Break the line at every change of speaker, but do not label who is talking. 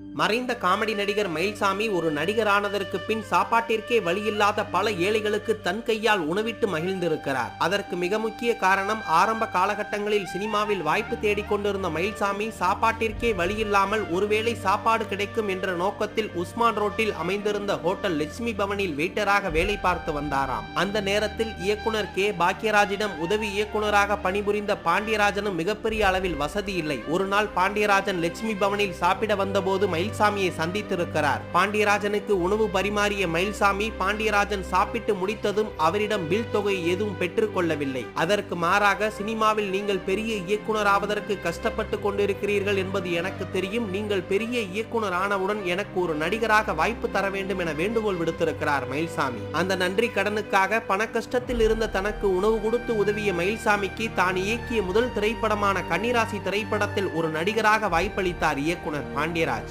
மறைந்த காமெடி நடிகர் மயில்சாமி ஒரு நடிகரானதற்கு பின் சாப்பாட்டிற்கே வழியில்லாத பல ஏழைகளுக்கு தன் கையால் உணவிட்டு மகிழ்ந்திருக்கிறார். அதற்கு மிக முக்கிய காரணம் ஆரம்ப காலகட்டங்களில் சினிமாவில் வாய்ப்பு தேடிக்கொண்டிருந்த மயில்சாமி சாப்பாட்டிற்கே வழியில்லாமல் ஒருவேளை சாப்பாடு கிடைக்கும் என்ற நோக்கத்தில் உஸ்மான் ரோட்டில் அமைந்திருந்த ஹோட்டல் லட்சுமி பவனில் வெயிட்டராக வேலை பார்த்து வந்தாராம். அந்த நேரத்தில் இயக்குனர் கே. பாக்யராஜிடம் உதவி இயக்குனராக பணிபுரிந்த பாண்டியராஜனும் மிகப்பெரிய அளவில் வசதி இல்லை. ஒரு நாள் பாண்டியராஜன் லட்சுமி பவனில் சாப்பிட வந்தபோது மயில்சாமியை சந்தித்திருக்கிறார். பாண்டியராஜனுக்கு உணவு பரிமாறிய மயில்சாமி பாண்டியராஜன் சாப்பிட்டு முடித்ததும் அவரிடம் பில் தொகை எதுவும் பெற்றுக்கொள்ளவில்லை அதற்கு மாறாக சினிமாவில் நீங்கள் பெரிய இயக்குனர் ஆவதற்கு கஷ்டப்பட்டு கொண்டிருக்கிறீர்கள் என்பது எனக்கு தெரியும். நீங்கள் பெரிய இயக்குனர் ஆனவுடன் எனக்கு ஒரு நடிகராக வாய்ப்பு தர வேண்டும் என வேண்டுகோள் விடுத்திருக்கிறார் மயில்சாமி. அந்த நன்றி கடனுக்காக பண கஷ்டத்தில் இருந்த தனக்கு உணவு கொடுத்து உதவிய மயில்சாமிக்கு தான் இயக்கிய முதல் திரைப்படமான கன்னிராசி திரைப்படத்தில் ஒரு நடிகராக வாய்ப்பளித்தார் இயக்குனர் பாண்டியராஜ்.